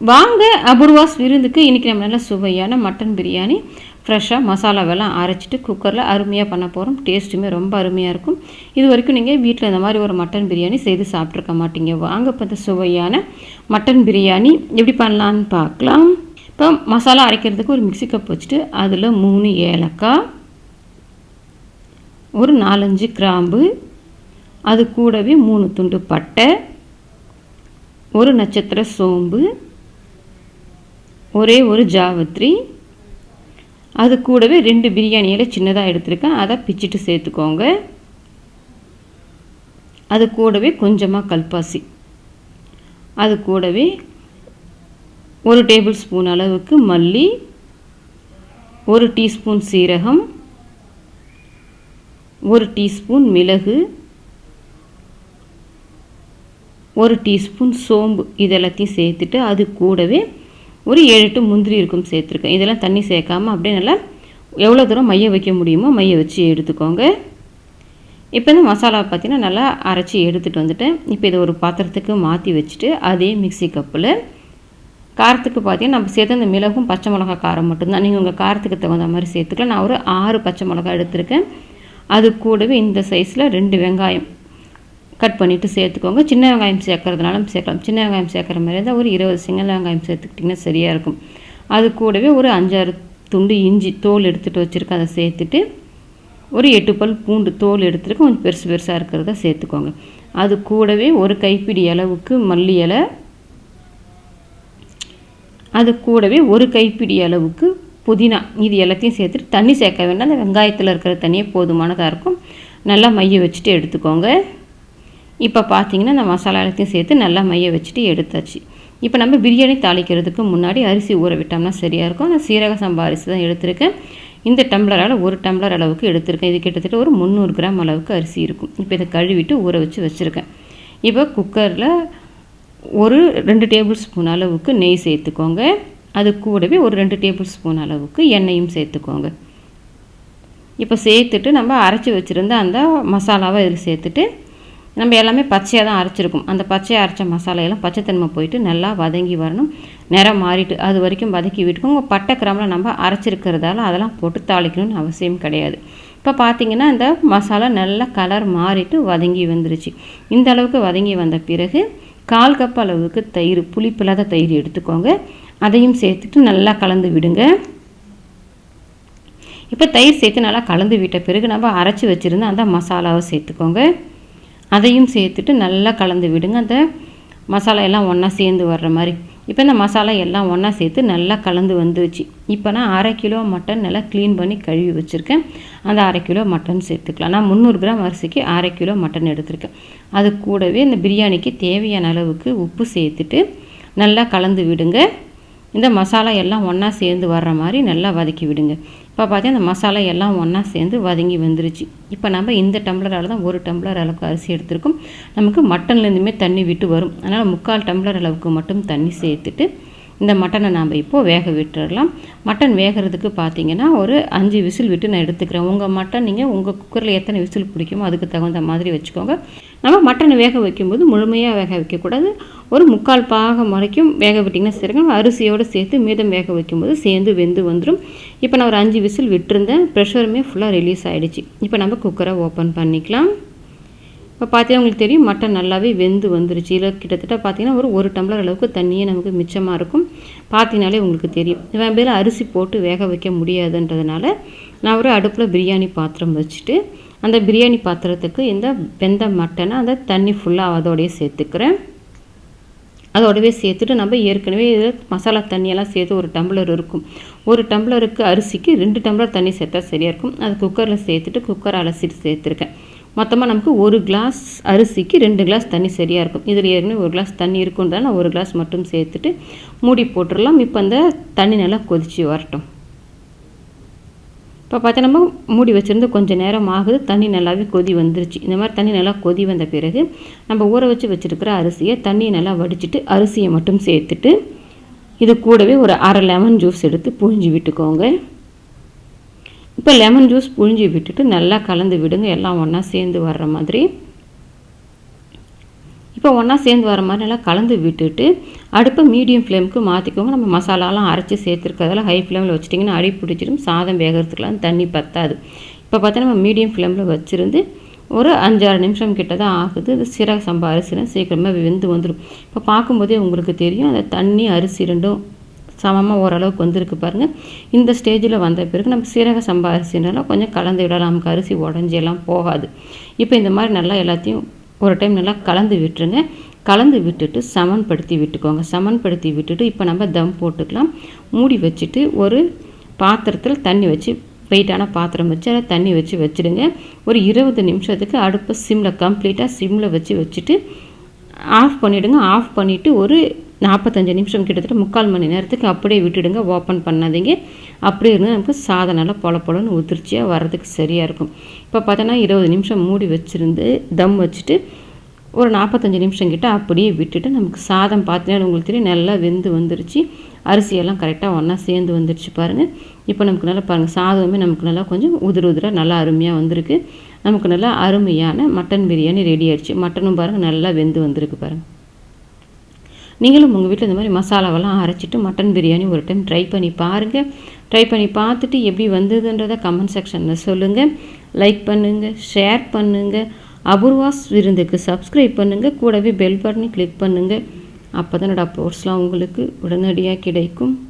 வாங்க அபூர்வாஸ் விருந்துக்கு இன்றைக்கி நம்ம நல்ல சுவையான மட்டன் பிரியாணி ஃப்ரெஷ்ஷாக மசாலாவெல்லாம் அரைச்சிட்டு குக்கரில் அருமையாக பண்ண போகிறோம் டேஸ்ட்டுமே ரொம்ப அருமையாக இருக்கும். இது வரைக்கும் நீங்கள் வீட்டில் இந்த மாதிரி ஒரு மட்டன் பிரியாணி செய்து சாப்பிட்ருக்க மாட்டீங்க. வாங்க இப்போ இந்த சுவையான மட்டன் பிரியாணி எப்படி பண்ணலான்னு பார்க்கலாம். இப்போ மசாலா அரைக்கிறதுக்கு ஒரு மிக்ஸி கப் வச்சுட்டு அதில் மூணு ஏலக்காய் ஒரு நாலஞ்சு கிராம்பு அது கூடவே மூணு துண்டு பட்டை ஒரு நட்சத்திர சோம்பு ஒரே ஒரு ஜாவத்ரி. அது கூடவே ரெண்டு பிரியாணி இலை சின்னதாக எடுத்திருக்கேன். அதை பிச்சுட்டு சேர்த்துக்கோங்க. அது கூடவே கொஞ்சமாக கல்பாசி. அது கூடவே ஒரு டேபிள் ஸ்பூன் அளவுக்கு மல்லி ஒரு டீஸ்பூன் சீரகம் ஒரு டீஸ்பூன் மிளகு ஒரு டீஸ்பூன் சோம்பு. இதெல்லாத்தையும் சேர்த்துட்டு அது கூடவே ஒரு ஏழு எட்டு முந்திரி இருக்கும் சேர்த்துருக்கேன். இதெல்லாம் தண்ணி சேர்க்காமல் அப்படியே நல்லா எவ்வளோ தூரம் மைய வைக்க முடியுமோ மைய வச்சு எடுத்துக்கோங்க. இப்போ இந்த மசாலா பார்த்தீங்கன்னா நல்லா அரைச்சி எடுத்துகிட்டு வந்துட்டேன். இப்போ இதை ஒரு பாத்திரத்துக்கு மாற்றி வச்சுட்டு அதே மிக்சி கப்பில் காரத்துக்கு பார்த்தீங்கன்னா நம்ம சேர்த்து அந்த மிளகும் பச்சை மிளகா காரம் மட்டும்தான். நீங்கள் உங்கள் காரத்துக்கு தகுந்த மாதிரி சேர்த்துக்கலாம். நான் ஒரு ஆறு பச்சை மிளகா எடுத்திருக்கேன். அது கூடவே இந்த சைஸில் ரெண்டு வெங்காயம். கட் பண்ணிவிட்டு சேர்த்துக்கோங்க. சின்ன வெங்காயம் சேர்க்கறதுனாலும் சேர்க்கலாம். சின்ன வெங்காயம் சேர்க்குற மாதிரி இருந்தால் ஒரு இருபது சிங்கிள் வெங்காயம் சேர்த்துக்கிட்டிங்கன்னா சரியாக இருக்கும். அது கூடவே ஒரு அஞ்சாறு துண்டு இஞ்சி தோல் எடுத்துகிட்டு வச்சுருக்கேன் அதை சேர்த்துட்டு ஒரு எட்டு பல் பூண்டு தோல் எடுத்துருக்கு கொஞ்சம் பெருசு பெருசாக இருக்கிறத சேர்த்துக்கோங்க. அது கூடவே ஒரு கைப்பிடி அளவுக்கு மல்லி இலை. அது கூடவே ஒரு கைப்பிடி அளவுக்கு புதினா. இது எல்லாத்தையும் சேர்த்துட்டு தண்ணி சேர்க்க வேண்டாம். அந்த வெங்காயத்தில் இருக்கிற தண்ணியே போதுமானதாக இருக்கும். நல்லா மைய வச்சுட்டு எடுத்துக்கோங்க. இப்போ பார்த்தீங்கன்னா இந்த மசாலா எல்லாத்தையும் சேர்த்து நல்லா மைய வச்சுட்டு எடுத்தாச்சு. இப்போ நம்ம பிரியாணி தாளிக்கிறதுக்கு முன்னாடி அரிசி ஊற விட்டோம்னா சரியாக இருக்கும். நான் சீரக சம்பா அரிசி தான் எடுத்திருக்கேன். இந்த டம்ளரால் ஒரு டம்ளர் அளவுக்கு எடுத்திருக்கேன். இது கிட்டத்தட்ட ஒரு முந்நூறு கிராம் அளவுக்கு அரிசி இருக்கும். இப்போ இதை கழுவிட்டு ஊற வச்சு வச்சுருக்கேன். இப்போ குக்கரில் ஒரு ரெண்டு டேபிள் ஸ்பூன் அளவுக்கு நெய் சேர்த்துக்கோங்க. அது கூடவே ஒரு ரெண்டு டேபிள் ஸ்பூன் அளவுக்கு எண்ணெயும் சேர்த்துக்கோங்க. இப்போ சேர்த்துட்டு நம்ம அரைச்சி வச்சுருந்த அந்த மசாலாவை இதில் சேர்த்துட்டு நம்ம எல்லாமே பச்சையாக தான் அரைச்சிருக்கும். அந்த பச்சையாக அரைச்ச மசாலையெல்லாம் பச்சைத்தன்மை போயிட்டு நல்லா வதங்கி வரணும். நிறம் மாறிட்டு அது வரைக்கும் வதக்கி விட்டுக்கோங்க. பட்டை கிராமில் நம்ம அரைச்சிருக்கிறதால அதெல்லாம் போட்டு தாளிக்கணும்னு அவசியம் கிடையாது. இப்போ பார்த்தீங்கன்னா இந்த மசாலா நல்லா கலர் மாறிட்டு வதங்கி வந்துருச்சு. இந்த அளவுக்கு வதங்கி வந்த பிறகு கால் கப் அளவுக்கு தயிர் புளிப்பில்லாத தயிர் எடுத்துக்கோங்க. அதையும் சேர்த்துட்டு நல்லா கலந்து விடுங்க. இப்போ தயிர் சேர்த்து நல்லா கலந்து விட்ட பிறகு நம்ம அரைச்சி வச்சுருந்த அந்த மசாலாவை சேர்த்துக்கோங்க. அதையும் சேர்த்துட்டு நல்லா கலந்து விடுங்க. அந்த மசாலா எல்லாம் ஒன்றா சேர்ந்து வர்ற மாதிரி. இப்போ இந்த மசாலா எல்லாம் ஒன்றா சேர்த்து நல்லா கலந்து வந்துச்சு இப்போ நான் அரை கிலோ மட்டன் நல்லா க்ளீன் பண்ணி கழுவி வச்சுருக்கேன். அந்த அரை கிலோ மட்டன் சேர்த்துக்கலாம். நான் முந்நூறு கிராம் அரிசிக்கு அரை கிலோ மட்டன் எடுத்திருக்கேன். அது கூடவே இந்த பிரியாணிக்கு தேவையான அளவுக்கு உப்பு சேர்த்துட்டு நல்லா கலந்து விடுங்க. இந்த மசாலா எல்லாம் ஒன்றா சேர்ந்து வர்ற மாதிரி நல்லா வதக்கி விடுங்க. இப்போ பார்த்தீங்கன்னா இந்த மசாலா எல்லாம் ஒன்றா சேர்ந்து வதங்கி வந்துருச்சு. இப்போ நம்ம இந்த டம்ளரால் தான் ஒரு டம்ளர் அளவுக்கு அரிசி எடுத்திருக்கோம். நமக்கு மட்டன்லேருந்துமே தண்ணி விட்டு வரும். அதனால் முக்கால் டம்ளர் அளவுக்கு மட்டும் தண்ணி சேர்த்துட்டு இந்த மட்டனை நாம் இப்போது வேக விட்டுடலாம் மட்டன் வேகிறதுக்கு பார்த்தீங்கன்னா ஒரு அஞ்சு விசில் விட்டு நான் எடுத்துக்கிறேன். உங்கள் மட்டன் நீங்கள் உங்கள் குக்கரில் எத்தனை விசில் பிடிக்குமோ அதுக்கு தகுந்த மாதிரி வச்சுக்கோங்க. நம்ம மட்டனை வேக வைக்கும்போது முழுமையாக வேக வைக்கக்கூடாது. ஒரு முக்கால் பாகம் வரைக்கும் வேக விட்டிங்கன்னா சரிங்க. அரிசியோடு சேர்த்து மீதம் வேக வைக்கும்போது சேர்ந்து வெந்து வந்துடும் இப்போ நான் ஒரு அஞ்சு விசில் விட்டுருந்தேன். ப்ரெஷருமே ஃபுல்லாக ரிலீஸ் ஆகிடுச்சு இப்போ நம்ம குக்கரை ஓப்பன் பண்ணிக்கலாம். இப்போ பார்த்தீங்கன்னா உங்களுக்கு தெரியும் மட்டன் நல்லாவே வெந்து வந்துருச்சு. இதில் கிட்டத்தட்ட பார்த்தீங்கன்னா ஒரு ஒரு டம்ளர் அளவுக்கு தண்ணியே நமக்கு மிச்சமாக இருக்கும். பார்த்தீங்கனாலே உங்களுக்கு தெரியும். இவன் பேர் அரிசி போட்டு வேக வைக்க முடியாதுன்றதுனால நான் ஒரு அடுப்பில் பிரியாணி பாத்திரம் வச்சுட்டு அந்த பிரியாணி பாத்திரத்துக்கு இந்த வெந்த மட்டனை அந்த தண்ணி ஃபுல்லாக அதோடையே சேர்த்துக்கிறேன். அதோடவே சேர்த்துட்டு நம்ம ஏற்கனவே இதில் மசாலா தண்ணியெல்லாம் சேர்த்து ஒரு டம்ளர் இருக்கும். ஒரு டம்ளருக்கு அரிசிக்கு ரெண்டு டம்ளர் தண்ணி சேர்த்தா சரியாக இருக்கும். அது குக்கரில் சேர்த்துட்டு குக்கர் அலசிட்டு சேர்த்துருக்கேன். மொத்தமாக நமக்கு ஒரு கிளாஸ் அரிசிக்கு ரெண்டு கிளாஸ் தண்ணி சரியாக இருக்கும். இதில் ஏற்கனவே ஒரு கிளாஸ் தண்ணி இருக்குன்றதால நான் ஒரு கிளாஸ் மட்டும் சேர்த்துட்டு மூடி போட்டுடலாம் இப்போ அந்த தண்ணி நல்லா கொதித்து வரட்டும். இப்போ பார்த்தா நம்ம மூடி வச்சுருந்து கொஞ்சம் நேரம் ஆகுது. தண்ணி நல்லாவே கொதி வந்துருச்சு. இந்த மாதிரி தண்ணி நல்லா கொதி வந்த பிறகு நம்ம ஊற வச்சு வச்சுருக்கிற அரிசியை தண்ணியை நல்லா வடிச்சிட்டு அரிசியை மட்டும் சேர்த்துட்டு இது கூடவே ஒரு அரை லெமன் ஜூஸ் எடுத்து புழிஞ்சு விட்டுக்கோங்க. இப்போ லெமன் ஜூஸ் புழிஞ்சி விட்டுட்டு நல்லா கலந்து விடுங்க. எல்லாம் ஒன்றா சேர்ந்து வர்ற மாதிரி. இப்போ ஒன்றா சேர்ந்து வர மாதிரி நல்லா கலந்து விட்டுட்டு அடுப்பை மீடியம் ஃப்ளேமுக்கு மாற்றிக்கோங்க நம்ம மசாலாலாம் அரைச்சி சேர்த்துருக்கிறதால ஹை ஃப்ளேமில் வச்சிட்டிங்கன்னா அடி பிடிச்சிடும் சாதம் வேகிறதுக்குலாம் தண்ணி பத்தாது. இப்போ பார்த்தா நம்ம மீடியம் ஃப்ளேமில் வச்சுருந்து ஒரு அஞ்சாறு நிமிஷம் கிட்ட தான் ஆகுது. இது சீரக சம்பா அரிசினா சீக்கிரமாக வெந்து வந்துடும் இப்போ பார்க்கும்போதே உங்களுக்கு தெரியும் அந்த தண்ணி அரிசி ரெண்டும் சமமாக ஓரளவுக்கு வந்திருக்கு பாருங்கள் இந்த ஸ்டேஜில் வந்த பிறகு நம்ம சீரக சம்பா அரிசினால கொஞ்சம் கலந்து விடலாம். நமக்கு அரிசி உடஞ்சி எல்லாம் போகாது. இப்போ இந்த மாதிரி நல்லா எல்லாத்தையும் ஒரு டைம் நல்லா கலந்து விட்டுருங்க. கலந்து விட்டுட்டு சமன்படுத்தி விட்டுக்கோங்க. சமன்படுத்தி விட்டுட்டு இப்போ நம்ம தம் போட்டுக்கலாம். மூடி வச்சுட்டு ஒரு பாத்திரத்தில் தண்ணி வச்சு வெயிட்டான பாத்திரம் வச்சு அதில் தண்ணி வச்சு வச்சுடுங்க. ஒரு இருபது நிமிஷத்துக்கு அடுப்பை சிம்மில் கம்ப்ளீட்டாக சிம்மில் வச்சு வச்சுட்டு ஆஃப் பண்ணிவிடுங்க ஆஃப் பண்ணிவிட்டு ஒரு நாற்பத்தஞ்சு நிமிஷம் கிட்டத்தட்ட முக்கால் மணி நேரத்துக்கு அப்படியே விட்டுடுங்க ஓப்பன் பண்ணாதீங்க. அப்படியே இருந்து நமக்கு சாதம் நல்லா பொல பொலன்னு உதிர்ச்சியாக வர்றதுக்கு சரியாக இருக்கும். இப்போ பார்த்தோன்னா இருபது நிமிஷம் மூடி வச்சுருந்து தம் வச்சுட்டு ஒரு நாற்பத்தஞ்சு நிமிஷம் கிட்ட அப்படியே விட்டுட்டு நமக்கு சாதம் பார்த்தீங்கன்னா உங்களுக்கு தெரியும் நல்லா வெந்து வந்துருச்சு. அரிசியெல்லாம் கரெக்டாக ஒன்றா சேர்ந்து வந்துருச்சு பாருங்கள் இப்போ நமக்கு நல்லா பாருங்கள் சாதமே நமக்கு நல்லா கொஞ்சம் உதிர உதிராக நல்லா அருமையாக வந்திருக்கு. நமக்கு நல்லா அருமையான மட்டன் பிரியாணி ரெடி ஆயிடுச்சு. மட்டனும் பாருங்கள் நல்லா வெந்து வந்திருக்கு பாருங்கள் நீங்களும் உங்கள் வீட்டில் இந்த மாதிரி மசாலாவெல்லாம் அரைச்சிட்டு மட்டன் பிரியாணி ஒரு டைம் ட்ரை பண்ணி பாருங்கள் ட்ரை பண்ணி பார்த்துட்டு எப்படி வந்ததுன்றதை கமெண்ட் செக்ஷனில் சொல்லுங்கள் லைக் பண்ணுங்கள் ஷேர் பண்ணுங்கள் அபூர்வாஸ் விருந்துக்கு சப்ஸ்கிரைப் பண்ணுங்கள் கூடவே பெல் பட்டனை கிளிக் பண்ணுங்கள் அப்போ தான் என்னோடய அப்லோட்ஸ்லாம் உங்களுக்கு உடனடியாக கிடைக்கும்.